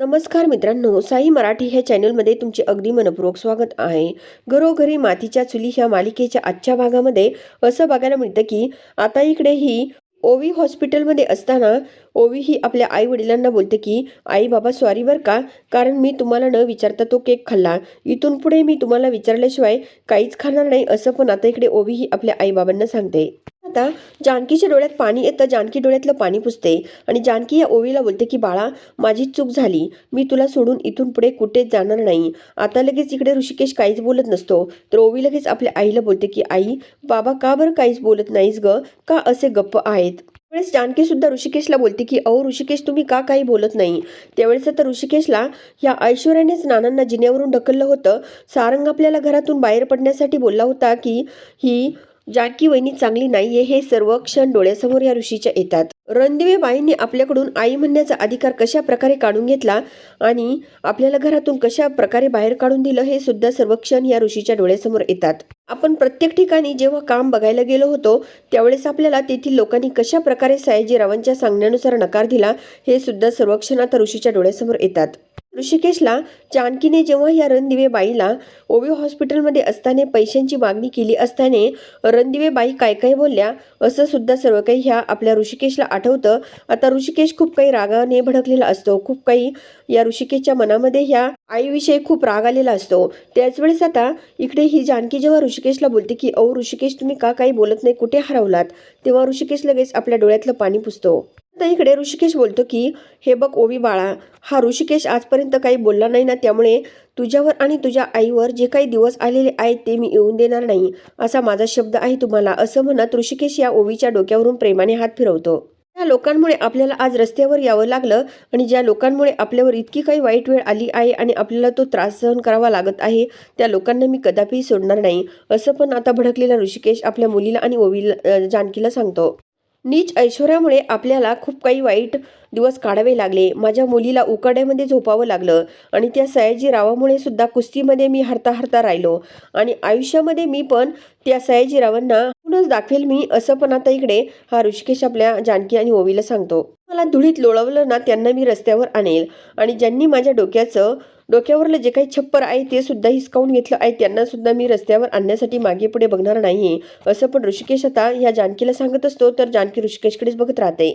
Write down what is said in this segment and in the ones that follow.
नमस्कार मित्रांनो साई मराठी ह्या चॅनलमध्ये तुमचे अगदी मनपूर्वक स्वागत आहे. घरोघरी मातीच्या चुली ह्या मालिकेच्या आजच्या भागामध्ये असं बघायला मिळतं की आता इकडे ही ओवी हॉस्पिटलमध्ये असताना ओवी ही आपल्या आई वडिलांना बोलते की आई बाबा सॉरी बरं का कारण मी तुम्हाला न विचारता तो केक खाल्ला. इथून पुढे मी तुम्हाला विचारल्याशिवाय काहीच खाणार नाही असं पण आता इकडे ओवी ही आपल्या आईबाबांना सांगते. आता जानकीच्या डोळ्यात पाणी येतं जानकी डोळ्यातलं पाणी पुसते आणि जानकी या ओवीला बोलते की बाळा माझी चूक झाली. मी तुला सोडून इथून पुढे कुठेच जाणार नाही. आता लगेच इकडे ऋषिकेश काहीच बोलत नसतो. तर ओवी लगेच आपल्या आईला बोलते की आई बाबा का बरं काहीच बोलत नाहीस ग? का असे गप्प आहेत? त्यावेळेस जानकी सुद्धा ऋषिकेशला बोलते की अहो ऋषिकेश तुम्ही का काही बोलत नाही? त्यावेळेस आता ऋषिकेशला या ऐश्वर्यानेच नानांना जिन्यावरून ढकललं होतं. सारंग आपल्याला घरातून बाहेर पडण्यासाठी बोलला होता की ही जानकी वहिनी चांगली नाहीये हे सर्व क्षण डोळ्यासमोर या ऋषीच्या येतात. रणदिवे बाईंनी आपल्याकडून आई म्हणण्याचा अधिकार कशा प्रकारे काढून घेतला आणि आपल्याला घरातून कशा प्रकारे बाहेर काढून दिलं हे सुद्धा सर्व क्षण या ऋषीच्या डोळ्यासमोर येतात. आपण प्रत्येक ठिकाणी जेव्हा काम बघायला गेलो होतो त्यावेळेस आपल्याला तेथील लोकांनी कशा प्रकारे सयाजीरावांच्या सांगण्यानुसार नकार दिला हे सुद्धा सर्व क्षण आता ऋषीच्या डोळ्यासमोर येतात. ऋषिकेशला जानकीने जेव्हा या रणदिवे बाईला ओवी हॉस्पिटलमध्ये असताना पैशांची मागणी केली असताने रणदिवे बाई काय काय बोलल्या असं सुद्धा सर्व काही ह्या आपल्या ऋषिकेशला आठवतं. आता ऋषिकेश खूप काही रागाने भडकलेला असतो. खूप काही या ऋषिकेशच्या मनामध्ये ह्या आईविषयी खूप राग आलेला असतो. त्याच वेळेस आता इकडे ही जानकी जेव्हा ऋषिकेशला बोलते की अहो ऋषिकेश तुम्ही का काही बोलत नाही? कुठे हरवलात? तेव्हा ऋषिकेश लगेच आपल्या डोळ्यातलं पाणी पुसतो. आता इकडे ऋषिकेश बोलतो की हे बघ ओवी बाळा हा ऋषिकेश आजपर्यंत काही बोलला नाही ना त्यामुळे तुझ्यावर आणि तुझ्या आईवर जे काही दिवस आलेले आहेत ते मी येऊन देणार नाही असा माझा शब्द आहे तुम्हाला असं म्हणत ऋषिकेश या ओवीच्या डोक्यावरून प्रेमाने हात फिरवतो. त्या लोकांमुळे आपल्याला आज रस्त्यावर यावं लागलं आणि ज्या लोकांमुळे आपल्यावर इतकी काही वाईट वेळ आली आहे आणि आपल्याला तो त्रास सहन करावा लागत आहे त्या लोकांना मी कदापि सोडणार नाही असं पण आता भडकलेला ऋषिकेश आपल्या मुलीला आणि ओवीला जानकीला सांगतो. नीच ऐश्वर्यामुळे आपल्याला खूप काही वाईट दिवस काढावे लागले. माझ्या मुलीला उकाड्यामध्ये झोपावं लागलं आणि त्या सयाजी रावामुळे सुद्धा कुस्तीमध्ये मी हरता हरता राहिलो. आणि आयुष्यामध्ये मी पण त्या सयाजीरावांना म्हणूनच दाखवेल मी असं पण आता इकडे हा ऋषिकेश आपल्या जानकी आणि ओवीला सांगतो. मला धुळीत लोळवलं ना त्यांना मी रस्त्यावर आणेल. आणि ज्यांनी माझ्या डोक्याचं डोक्यावरलं जे काही छप्पर आहे ते सुद्धा हिसकावून घेतलं आहे. त्यांना सुद्धा मी रस्त्यावर आणण्यासाठी मागे पुढे बघणार नाही असं पण ऋषिकेश आता ह्या जानकीला सांगत असतो तर जानकी ऋषिकेशकडेच बघत राहते.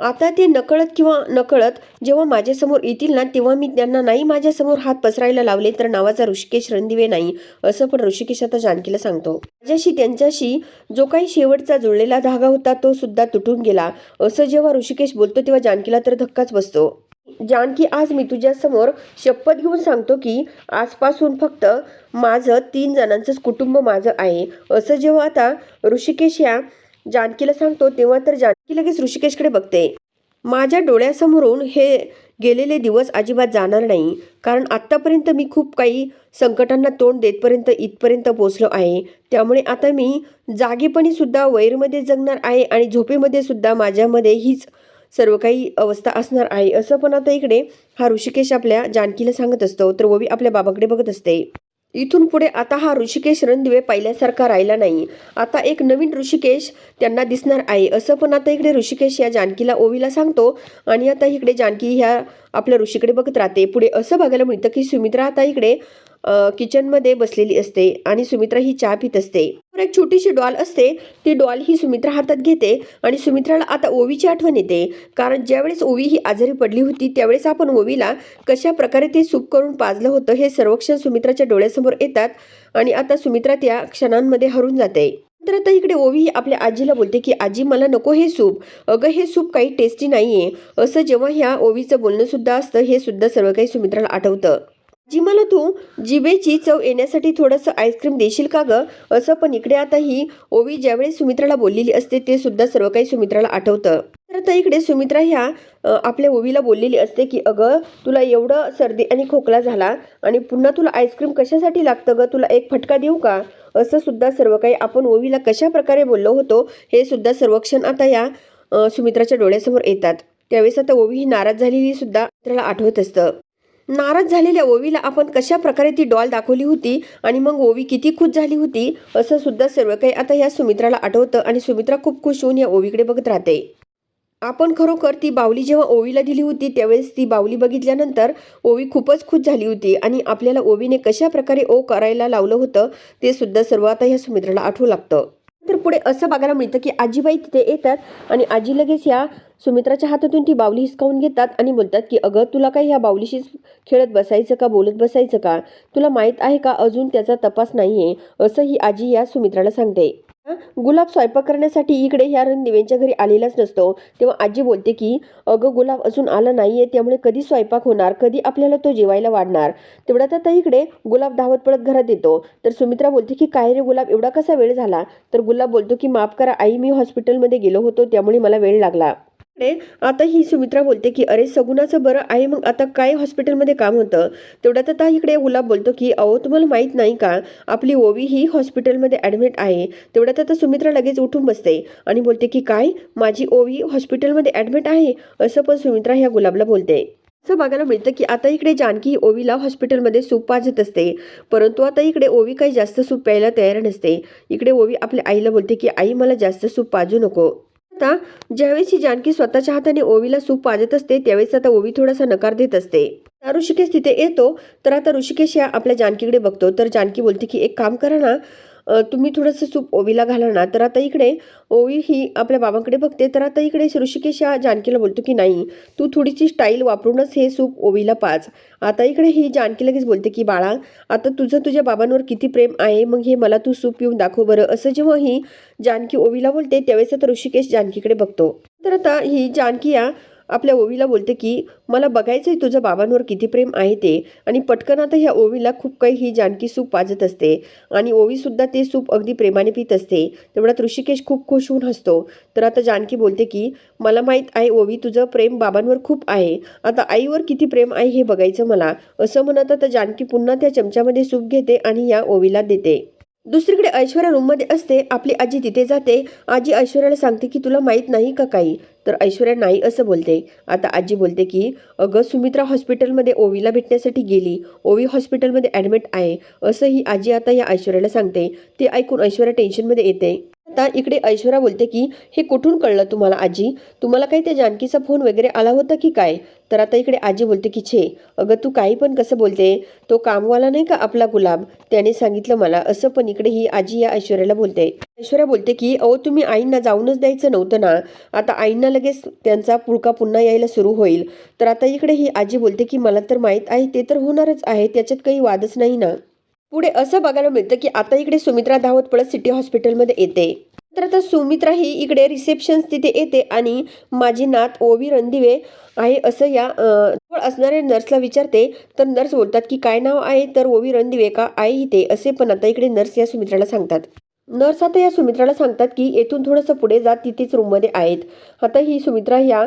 आता ते नकळत किंवा नकळत जेव्हा माझ्यासमोर येतील ना तेव्हा मी त्यांना नाही माझ्यासमोर हात पसरायला लावले तर नावाचा ऋषिकेश रणदिवे नाही असं पण ऋषिकेश आता जानकीला सांगतो. माझ्याशी त्यांच्याशी जो काही शेवटचा जुळलेला धागा होता तो सुद्धा तुटून गेला. असं जेव्हा ऋषिकेश बोलतो तेव्हा जानकीला तर धक्काच बसतो. जानकी आज मी तुझ्यासमोर शपथ घेऊन सांगतो की आजपासून फक्त माझं तीन जणांचंच कुटुंब माझं आहे. असं जेव्हा आता ऋषिकेश या जानकीला सांगतो तेव्हा तर जानकी लगेच ऋषिकेशकडे बघते. माझ्या डोळ्यासमोरून हे गेलेले दिवस अजिबात जाणार नाही. कारण आत्तापर्यंत मी खूप काही संकटांना तोंड देतपर्यंत इथपर्यंत पोचलो आहे. त्यामुळे आता मी जागेपणीसुद्धा वैरमध्ये जगणार आहे आणि झोपेमध्ये सुद्धा माझ्यामध्ये हीच सर्व काही अवस्था असणार आहे. असं पण आता इकडे हा ऋषिकेश आपल्या जानकीला सांगत असतो. तर ओवी आपल्या बाबाकडे बघत असते. इथून पुढे आता हा ऋषिकेश रणदिवे पहिल्यासारखा राहिला नाही. आता एक नवीन ऋषिकेश त्यांना दिसणार आहे. असं पण आता इकडे ऋषिकेश या जानकीला ओवीला सांगतो. आणि आता इकडे जानकी ह्या आपल्या ऋषीकडे बघत राहते. पुढे असं बघायला मिळतं की सुमित्रा आता इकडे किचनमध्ये बसलेली असते. आणि सुमित्रा ही चहा पित असते. तर एक छोटीशी डॉल असते ती डॉल ही सुमित्रा हातात घेते आणि सुमित्राला आता ओवीची आठवण येते. कारण ज्यावेळेस ओवी ही आजारी पडली होती त्यावेळेस आपण ओवीला कशा प्रकारे ते सूप करून पाजलं होतं हे सर्वक्षण सुमित्राच्या डोळ्यासमोर येतात आणि आता सुमित्रा त्या क्षणांमध्ये हरून जाते. तर आता इकडे ओवी ही आपल्या आजीला बोलते की आजी मला नको हे सूप. अगं हे सूप काही टेस्टी नाहीये. असं जेव्हा ह्या ओवीचं बोलणंसुद्धा असतं हे सुद्धा सर्व काही सुमित्राला आठवतं. जी मला तू जिबेची चव येण्यासाठी थोडंसं आईस्क्रीम देशील का गं? असं पण इकडे आता ही ओवी ज्यावेळेस सुमित्राला बोललेली असते ते सुद्धा सर्व काही सुमित्राला आठवतं. तर आता इकडे सुमित्रा ह्या आपल्या ओवीला बोललेली असते की अगं तुला एवढं सर्दी आणि खोकला झाला आणि पुन्हा तुला आईस्क्रीम कशासाठी लागतं ग? तुला एक फटका देऊ का? असं सुद्धा सर्व काही आपण ओवीला कशा प्रकारे बोललो होतो हे सुद्धा सर्वक्षण आता या सुमित्राच्या डोळ्यासमोर येतात. त्यावेळेस आता ओवी ही नाराज झालेली सुद्धा मित्राला आठवत असतं. नाराज झालेल्या ओवीला आपण कशा प्रकारे ती डॉल दाखवली होती आणि मग ओवी किती खुश झाली होती असं सुद्धा सर्व काही आता या सुमित्राला आठवतं आणि सुमित्रा खूप खुश होऊन या ओवीकडे बघत राहते. आपण खरोखर ती बावली जेव्हा ओवीला दिली होती त्यावेळेस ती बावली बघितल्यानंतर ओवी खूपच खुश झाली होती आणि आपल्याला ओवीने कशा प्रकारे ओ करायला लावलं होतं ते सुद्धा सर्व आता ह्या सुमित्राला आठवू लागतं. तर पुढे असं बघायला मिळतं की आजीबाई तिथे येतात आणि आजी लगेच या सुमित्राच्या हातातून ती बावली हिसकावून घेतात आणि बोलतात की अगं तुला काही ह्या बावलीशीच खेळत बसायचं का बोलत बसायचं का? तुला माहीत आहे का अजून त्याचा तपास नाही आहे असं ही आजी या सुमित्राला सांगते. गुलाब स्वयंपाक करण्यासाठी इकडे ह्या रणदिवेंच्या घरी आलेलाच नसतो. तेव्हा आजी बोलते की अगं गुलाब अजून आला नाहीये त्यामुळे कधी स्वयंपाक होणार? कधी आपल्याला तो जेवायला वाढणार? तेवढ्यात आता इकडे गुलाब धावत पळत घरात येतो. तर सुमित्रा बोलते की काय रे गुलाब एवढा कसा वेळ झाला? तर गुलाब बोलतो की माफ करा आई मी हॉस्पिटलमध्ये गेलो होतो त्यामुळे मला वेळ लागला. आता ही सुमित्रा बोलते की अरे सगुणाचं बरं आहे मग आता काय हॉस्पिटलमध्ये काम होतं? तेवढ्यात आता इकडे गुलाब बोलतो की अहो तुम्हाला माहीत नाही का आपली ओवी ही हॉस्पिटलमध्ये ॲडमिट आहे. तेवढ्यात आता सुमित्रा लगेच उठून बसते आणि बोलते की काय माझी ओवी हॉस्पिटलमध्ये ॲडमिट आहे? असं पण सुमित्रा ह्या गुलाबला बोलते. असं बघायला मिळतं की आता इकडे जानकी ओवीला हॉस्पिटलमध्ये सूप पाजत असते. परंतु आता इकडे ओवी काही जास्त सूप प्यायला तयार नसते. इकडे ओवी आपल्या आईला बोलते की आई मला जास्त सूप पाजू नको. आता ज्यावेळेस ही जानकी स्वतःच्या हाताने ओवीला सूप पाजत असते त्यावेळेस आता ओवी थोडासा नकार देत असते. आता ऋषिकेश तिथे येतो तर आता ऋषिकेश या आपल्या जानकीकडे बघतो. तर जानकी बोलते की एक काम करा ना तुम्ही थोडंसं सूप ओवीला घाला ना. तर आता इकडे ओवी ही आपल्या बाबांकडे बघते. तर आता इकडे ऋषिकेश या जानकीला बोलतो की नाही तू थोडीशी स्टाईल वापरूनच हे सूप ओवीला पाच आता इकडे ही जानकी लगेच बोलते की बाळा आता तुझं तुझ्या बाबांवर किती प्रेम आहे. मग हे मला तू सूप पिऊन दाखव बरं. असं जेव्हा ही जानकी ओवीला बोलते त्यावेळेस आता ऋषिकेश जानकीकडे बघतो. तर आता ही जानकी या आपल्या ओवीला बोलते की मला बघायचं आहे तुझं बाबांवर किती प्रेम आहे ते. आणि पटकन आता ह्या ओवीला खूप काही ही जानकी सूप पाजत असते. आणि ओवीसुद्धा ते सूप अगदी प्रेमाने पित असते. तेवढ्यात ऋषिकेश खूप खुश होऊन हसतो. तर आता जानकी बोलते की मला माहीत आहे ओवी तुझं प्रेम बाबांवर खूप आहे. आता आईवर किती प्रेम आहे हे बघायचं मला. असं म्हणत आता जानकी पुन्हा त्या चमच्यामध्ये सूप घेते आणि या ओवीला देते. दुसरीकडे ऐश्वर्या रूममध्ये असते आपली आजी तिथे जाते. आजी ऐश्वर्याला सांगते की तुला माहीत नाही का काही? तर ऐश्वर्या नाही असं बोलते. आता आजी बोलते की अगं सुमित्रा हॉस्पिटलमध्ये ओवीला भेटण्यासाठी गेली. ओवी हॉस्पिटलमध्ये ॲडमिट आहे. असं ही आजी आता या ऐश्वर्याला सांगते. ते ऐकून ऐश्वर्या टेन्शनमध्ये येते. आता इकडे ऐश्वर्या बोलते की हे कुठून कळलं तुम्हाला आजी? तुम्हाला काही त्या जानकीचा फोन वगैरे आला होता की काय? तर आता इकडे आजी बोलते की छे अगं तू काही पण कसं बोलते? तो कामवाला नाही का आपला गुलाब? त्याने सांगितलं मला. असं पण इकडे ही आजी या ऐश्वर्याला बोलते. ऐश्वर्या बोलते की अहो तुम्ही आईंना जाऊनच द्यायचं नव्हतं ना? आता आईंना लगेच त्यांचा पुळका पुन्हा यायला सुरू होईल. तर आता इकडे ही आजी बोलते की मला तर माहीत आहे ते तर होणारच आहे त्याच्यात काही वादच नाही ना? पुढे असं बघायला मिळतं की आता इकडे सुमित्रा धावत पडत सिटी हॉस्पिटलमध्ये येते. तर आता सुमित्रा ही इकडे रिसेप्शन तिथे येते आणि माझी नात ओवी रणदिवे आहे असं या जवळ असणाऱ्या नर्सला विचारते. तर नर्स बोलतात की काय नाव आहे? तर ओवी रणदिवे का? आहे इथे. असे पण आता इकडे नर्स या सुमित्राला सांगतात. नर्स आता या सुमित्राला सांगतात की येथून थोडंसं पुढे जात तिथेच रूममध्ये आहेत. आता ही सुमित्रा ह्या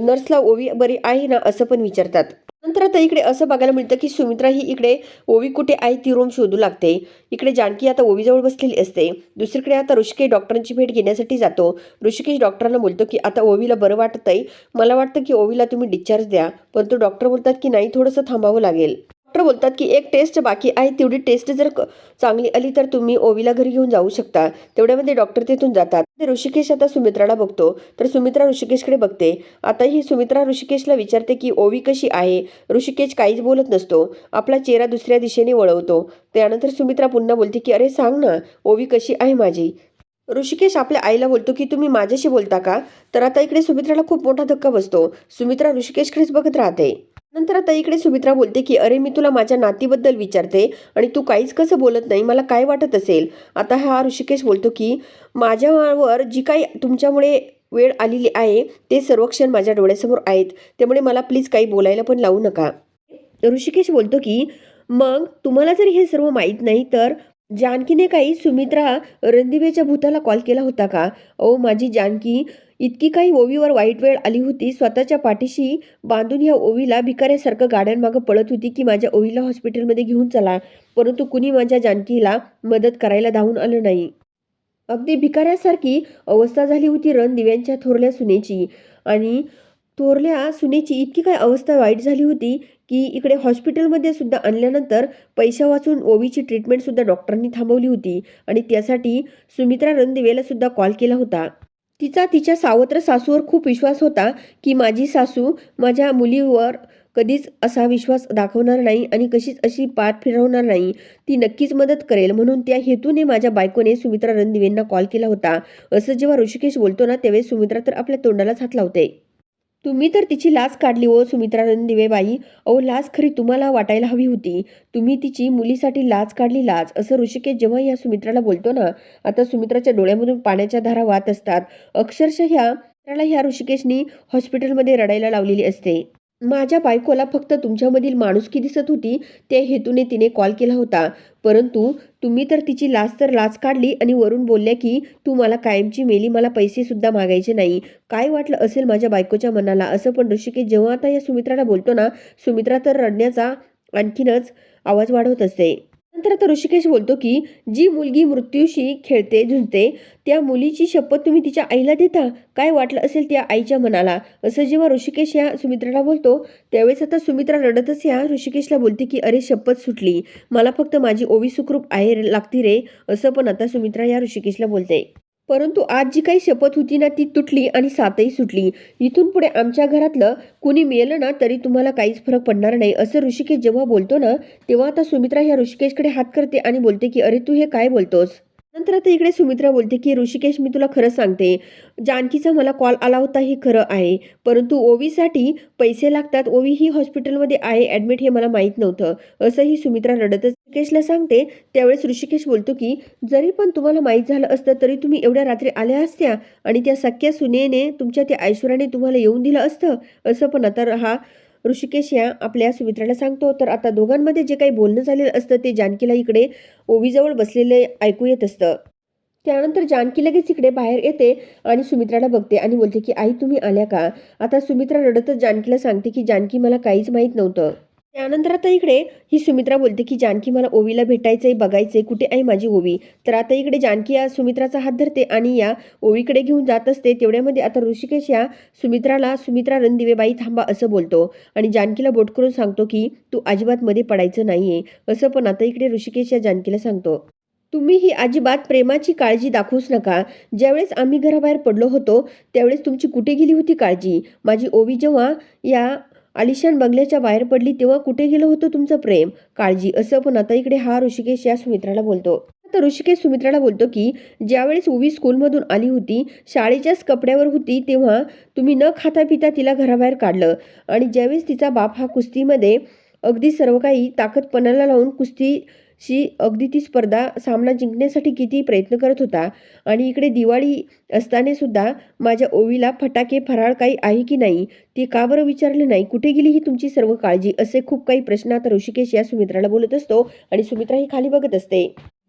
नर्सला ओवी बरी आहे ना? असं पण विचारतात. नंतर आता इकडे असं बघायला मिळतं की सुमित्रा ही इकडे ओवी कुठे आहे ती रूम शोधू लागते. इकडे जानकी आता ओवीजवळ बसलेली असते. दुसरीकडे आता ऋषिकेश डॉक्टरांची भेट घेण्यासाठी जातो. ऋषिकेश डॉक्टरांना बोलतो की आता ओवीला बरं वाटत आहे मला वाटतं की ओवीला तुम्ही डिस्चार्ज द्या. परंतु डॉक्टर बोलतात की नाही थोडंसं थांबावं लागेल. डॉक्टर बोलतात की एक टेस्ट बाकी आहे. तेवढी टेस्ट जर क- चांगली आली तर तुम्ही ओवीला घरी घेऊन जाऊ शकता. तेवढ्यामध्ये डॉक्टर तिथून जातात. ऋषिकेश आता सुमित्राला बघतो. तर सुमित्रा ऋषिकेशकडे बघते. आता ही सुमित्रा ऋषिकेशला विचारते की ओवी कशी आहे? ऋषिकेश काहीच बोलत नसतो. आपला चेहरा दुसऱ्या दिशेने वळवतो. त्यानंतर सुमित्रा पुन्हा बोलते की अरे सांग ना ओवी कशी आहे माझी? ऋषिकेश आपल्या आईला बोलतो की तुम्ही माझ्याशी बोलता का? तर आता इकडे सुमित्राला खूप मोठा धक्का बसतो. सुमित्रा ऋषिकेशकडेच बघत राहते. नंतर आता इकडे सुमित्रा बोलते की अरे मी तुला माझ्या नातीबद्दल विचारते आणि तू काहीच कसं बोलत नाही मला काय वाटत असेल? आता हा ऋषिकेश बोलतो की माझ्यावर जी काही तुमच्यामुळे वेळ आलेली आहे ते सर्व क्षण माझ्या डोळ्यासमोर आहेत त्यामुळे मला प्लीज काही बोलायला पण लावू नका. ऋषिकेश बोलतो की मग तुम्हाला जर हे सर्व माहीत नाही तर जानकीने काही सुमित्रा रणदिवेच्या भूताला कॉल केला होता का? ओ माझी जानकी इतकी काही ओवीवर वाईट वेळ आली होती स्वतःच्या पाठीशी बांधून ह्या ओवीला भिकाऱ्यासारखं गाड्यांमागं पळत होती की माझ्या ओवीला हॉस्पिटलमध्ये घेऊन चला परंतु कुणी माझ्या जानकीला मदत करायला धावून आलं नाही. अगदी भिकाऱ्यासारखी अवस्था झाली होती रणदिव्यांच्या थोरल्या सुनेची आणि थोरल्या सुनेची इतकी काय अवस्था वाईट झाली होती की इकडे हॉस्पिटलमध्ये सुद्धा आणल्यानंतर पैसा वाचून ओवीची ट्रीटमेंटसुद्धा डॉक्टरांनी थांबवली होती आणि त्यासाठी सुमित्रा रणदिवेला सुद्धा कॉल केला होता. तिचा तिच्या सावत्र सासूवर खूप विश्वास होता की माझी सासू माझ्या मुलीवर कधीच असा विश्वास दाखवणार नाही आणि कशीच अशी पाठ फिरवणार नाही. ती नक्कीच मदत करेल. म्हणून त्या हेतूने माझ्या बायकोने सुमित्रा रणदिवेंना कॉल केला होता. असं जेव्हा ऋषिकेश बोलतो ना त्यावेळेस सुमित्रा तर आपल्या तोंडालाच हात लावते. तुम्ही तर तिची लाच काढली हो सुमित्रानंद दिवेबाई. अहो लाच खरी तुम्हाला वाटायला हवी होती. तुम्ही तिची मुलीसाठी लाच काढली लाच. असं ऋषिकेश जेव्हा या सुमित्राला बोलतो ना आता सुमित्राच्या डोळ्यामधून पाण्याच्या धारा वाहत असतात. अक्षरशः ह्या ह्या ऋषिकेशनी हॉस्पिटलमध्ये रडायला लावलेली असते. माझ्या बायकोला फक्त तुमच्यामधील माणुसकी दिसत होती त्या हेतूने तिने कॉल केला होता. परंतु तुम्ही तर तिची लाच तर लाच काढली आणि वरून बोलल्या की तू मला कायमची मेली मला पैसेसुद्धा मागायचे नाही. काय वाटलं असेल माझ्या बायकोच्या मनाला? असं पण ऋषिकेश जेव्हा आता या सुमित्राला बोलतो ना सुमित्रा तर रडण्याचा आणखीनच आवाज वाढवत असते. नंतर आता ऋषिकेश बोलतो की जी मुलगी मृत्यूशी खेळते झुंजते त्या मुलीची शपथ तुम्ही तिच्या आईला देता? काय वाटलं असेल त्या आईच्या मनाला? असं जेव्हा ऋषिकेश या सुमित्राला बोलतो त्यावेळेस आता सुमित्रा रडतच या ऋषिकेशला बोलते की अरे शपथ सुटली. मला फक्त माझी ओवी सुखरूप आहे लागती रे. असं पण आता सुमित्रा या ऋषिकेशला बोलते. परंतु आज जी काही शपथ होती ना ती तुटली आणि सातही सुटली. इथून पुढे आमच्या घरातलं कुणी मेलं ना तरी तुम्हाला काहीच फरक पडणार नाही. असं ऋषिकेश जेव्हा बोलतो ना तेव्हा आता सुमित्रा ह्या ऋषिकेशकडे हात करते आणि बोलते की अरे तू हे काय बोलतोस? नंतर आता इकडे सुमित्रा बोलते की ऋषिकेश मी तुला खरं सांगते. जानकीचा मला कॉल आला होता हे खरं आहे. परंतु ओवीसाठी पैसे लागतात. ओवी ही हॉस्पिटलमध्ये आहे ॲडमिट हे मला माहीत नव्हतं. असंही सुमित्रा रडतच ऋषिकेशला सांगते त्यावेळेस ऋषिकेश बोलतो की जरी पण तुम्हाला माहीत झालं असतं तरी तुम्ही एवढ्या रात्री आल्या असत्या आणि त्या सख्या सुनेने तुमच्या त्या ऐश्वर्याने तुम्हाला येऊन दिलं असतं असं पण आता हा ऋषिकेश या आपल्या सुमित्राला सांगतो. तर आता दोघांमध्ये जे काही बोलणं झालेलं असतं ते जानकीला इकडे ओवीजवळ बसलेले ऐकू येत असतं. त्यानंतर जानकी लगेच इकडे बाहेर येते आणि सुमित्राला बघते आणि बोलते की आई तुम्ही आल्या का? आता सुमित्रा रडतच जानकीला सांगते की जानकी मला काहीच माहीत नव्हतं. त्यानंतर आता इकडे ही सुमित्रा बोलते की जानकी मला ओवीला भेटायचंय बघायचंय. कुठे आहे माझी ओवी? तर आता इकडे जानकी या सुमित्राचा हात धरते आणि या ओवीकडे घेऊन जात असते. तेवढ्यामध्ये आता ऋषिकेश या सुमित्राला सुमित्रा रणदिवेबाई थांबा असं बोलतो. आणि जानकीला बोट करून सांगतो की तू अजिबात मध्ये पडायचं नाहीये. असं पण आता इकडे ऋषिकेश या जानकीला सांगतो. तुम्ही ही अजिबात प्रेमाची काळजी दाखवूच नका. ज्यावेळेस आम्ही घराबाहेर पडलो होतो त्यावेळेस तुमची कुठे गेली होती काळजी? माझी ओवी जेव्हा या आलिशान बंगल्याच्या बाहेर पडली तेव्हा कुठे गेलं होतं तुमचं प्रेम? काळजी असं पण आता इकडे हा ऋषिकेश या सुमित्राला बोलतो. तर ऋषिकेश सुमित्राला बोलतो की ज्यावेळेस ओवी स्कूलमधून आली होती शाळेच्याच कपड्यावर होती तेव्हा तुम्ही न खाता पिता तिला घराबाहेर काढलं. आणि ज्यावेळेस तिचा बाप हा कुस्तीमध्ये अगदी सर्व काही ताकदपणाला लावून कुस्ती शी अगदी ती स्पर्धा सामना जिंकण्यासाठी किती प्रयत्न करत होता आणि इकडे दिवाळी असतानासुद्धा माझ्या ओवीला फटाके फराळ काही आहे की नाही ती का बरं विचारलं नाही? कुठे गेली ही तुमची सर्व काळजी? असे खूप काही प्रश्न आता ऋषिकेश या सुमित्राला बोलत असतो आणि सुमित्रा ही खाली बघत असते.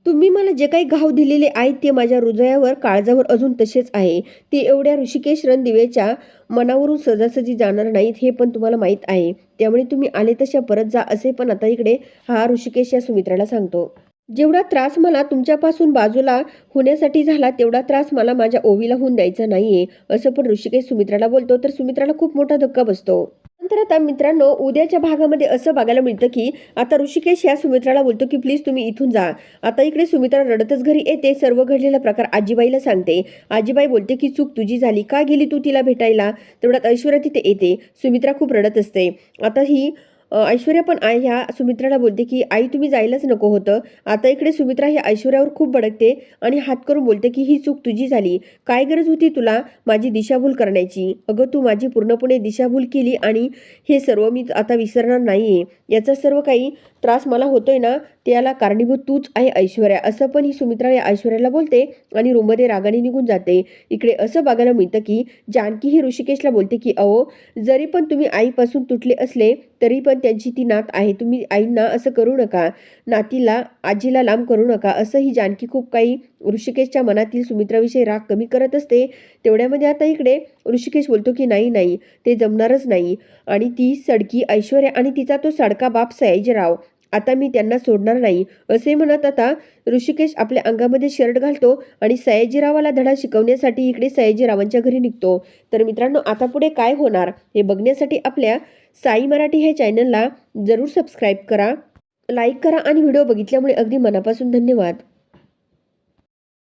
तुम्ही मला जे काही घाव दिलेले आहेत ते माझ्या हृदयावर काळजावर अजून तसेच आहे. ते एवढ्या ऋषिकेश रणदिवेच्या मनावरून सहजासहजी जाणार नाहीत हे पण तुम्हाला माहीत आहे. त्यामुळे तुम्ही आले तशा परत जा असे पण आता इकडे हा ऋषिकेश या सुमित्राला सांगतो. जेवढा त्रास मला तुमच्यापासून बाजूला होण्यासाठी झाला तेवढा त्रास मला माझ्या ओवीला होऊन द्यायचा नाहीये असं पण ऋषिकेश सुमित्राला बोलतो. तर सुमित्राला खूप मोठा धक्का बसतो. नंतर आता मित्रांनो उद्याच्या भागामध्ये असं बघायला मिळतं की आता ऋषिकेश या सुमित्राला बोलतो की प्लीज तुम्ही इथून जा. आता इकडे सुमित्रा रडतच घरी येते सर्व घडलेला प्रकार आजीबाईला सांगते. आजीबाई बोलते की चूक तुझी झाली. का गेली तू तिला भेटायला? तेवढ्यात ऐश्वर्या तिथे येते. सुमित्रा खूप रडत असते. आता ही ऐश्वर्या पण आई ह्या सुमित्राला बोलते की आई तुम्ही जायलाच नको होतं. आता इकडे सुमित्रा ही ऐश्वर्यावर खूप भडकते आणि हात करून बोलते की ही चूक तुझी झाली. काय गरज होती तुला माझी दिशाभूल करण्याची? अगं तू माझी पूर्णपणे दिशाभूल केली आणि हे सर्व मी आता विसरणार नाही याचा सर्व काही त्रास मला होतोय ना त्याला कारणीभूत तूच आहे ऐश्वर्या. असं पण ही सुमित्रा या ऐश्वर्याला बोलते आणि रूममध्ये रागाने निघून जाते. इकडे असं बघायला मिळतं की जानकी ही ऋषिकेशला बोलते की अहो जरी पण तुम्ही आईपासून तुटले असले तरी पण त्यांची ती नात आहे. तुम्ही आईंना असं करू नका. नातीला आजीला लांब करू नका. असं ही जानकी खूप काही ऋषिकेशच्या मनातील सुमित्राविषयी राग कमी करत असते. तेवढ्यामध्ये आता इकडे ऋषिकेश बोलतो की नाही नाही ते जमणारच नाही. आणि ती सडकी ऐश्वर्या आणि तिचा तो सडका बाप सयाजीराव. आता मी त्यांना सोडणार नाही असे म्हणत आता ऋषिकेश आपल्या अंगामध्ये शर्ट घालतो आणि सयाजीरावाला धडा शिकवण्यासाठी इकडे सयाजीरावांच्या घरी निघतो. तर मित्रांनो आता पुढे काय होणार हे बघण्यासाठी आपल्या साई मराठी ह्या चॅनलला जरूर सबस्क्राईब करा लाईक करा आणि व्हिडिओ बघितल्यामुळे अगदी मनापासून धन्यवाद.